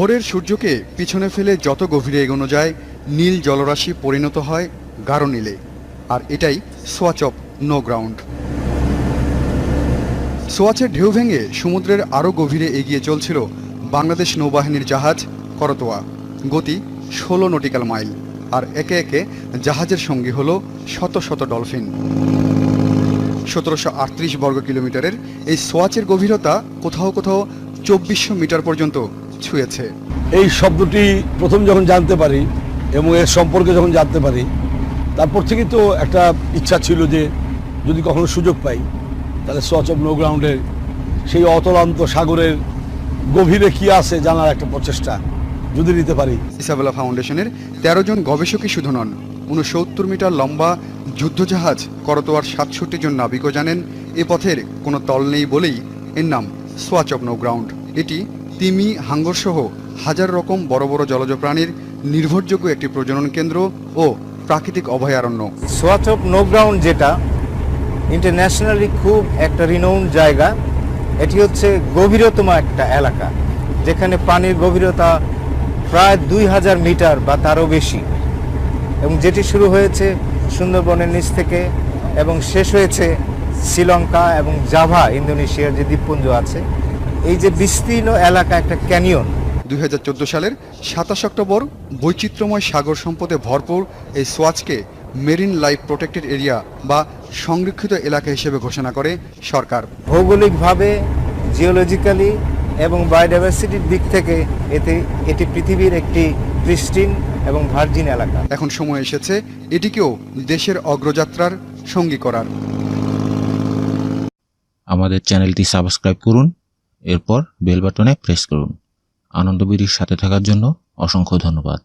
ভোরের সূর্যকে পিছনে ফেলে যত গভীরে এগোনো যায়, নীল জলরাশি পরিণত হয় গাঢ় নীলে। আর এটাই সোয়াচ অফ নো গ্রাউন্ড। সোয়াচের ঢেউ ভেঙে সমুদ্রের আরও গভীরে এগিয়ে চলছিল বাংলাদেশ নৌবাহিনীর জাহাজ করতোয়া। গতি ষোলো নটিক্যাল মাইল, আর একে একে জাহাজের সঙ্গী হলো শত শত ডলফিন। সতেরোশো আটত্রিশ বর্গ কিলোমিটারের এই সোয়াচের গভীরতা কোথাও কোথাও চব্বিশশো মিটার পর্যন্ত ছুঁয়েছে। এই শব্দটি প্রথম যখন জানতে পারি এবং এর সম্পর্কে যখন জানতে পারি তারপর থেকেই তো একটা ইচ্ছা ছিল যে যদি কখনো সুযোগ পাই তাহলে সচ অফ নো গ্রাউন্ডের সেই অতলান্ত সাগরের গভীরে কি আছে জানার একটা প্রচেষ্টা যদি নিতে পারি। ইসাবেলা ফাউন্ডেশনের তেরো জন গবেষকই শুধু নন উনসত্তর মিটার লম্বা যুদ্ধজাহাজ করতোয়ার সাতষট্টি জন নাবিকও জানেন এ পথের কোনো তল নেই বলেই এর নাম সোয়াচ অফ নো গ্রাউন্ড এটি তিমি হাঙ্গর সহ হাজার রকম বড় বড় জলজ প্রাণীর নির্ভরযোগ্য একটি প্রজনন কেন্দ্র ও প্রাকৃতিক অভয়ারণ্য। সোয়াচ অফ নো গ্রাউন্ড যেটা ইন্টারন্যাশনালি খুব একটা রিনাউন্ড জায়গা, এটি হচ্ছে গভীরতম একটা এলাকা, যেখানে পানির গভীরতা প্রায় দুই হাজার মিটার বা তারও বেশি। এবং যেটি শুরু হয়েছে সুন্দরবনের নিচ থেকে এবং শেষ হয়েছে শ্রীলঙ্কা এবং জাভা, ইন্দোনেশিয়ার যে দ্বীপপুঞ্জ আছে এই যে বিস্তীর্ণ এলাকা একটা ক্যানিয়ন। দুই হাজার চোদ্দ সালের সাতাশ অক্টোবর বৈচিত্র্যময় সাগর সম্পদে ভরপুর এই সোয়াচকে মেরিন লাইফ প্রোটেক্টেড এরিয়া বা সংরক্ষিত এলাকা হিসেবে ঘোষণা করে সরকার। ভৌগোলিকভাবে জিওলজিক্যালি এবং বায়োডাইভার্সিটির দিক থেকে এতে এটি পৃথিবীর একটি প্রিস্টিন এবং ভার্জিন এলাকা। এখন সময় এসেছে এটিকেও দেশের অগ্রযাত্রার সঙ্গী করার। আমাদের চ্যানেলটি সাবস্ক্রাইব করুন। এরপর বেল বাটনে প্রেস করুন। আনন্দবিধির সাথে থাকার জন্য অসংখ্য ধন্যবাদ।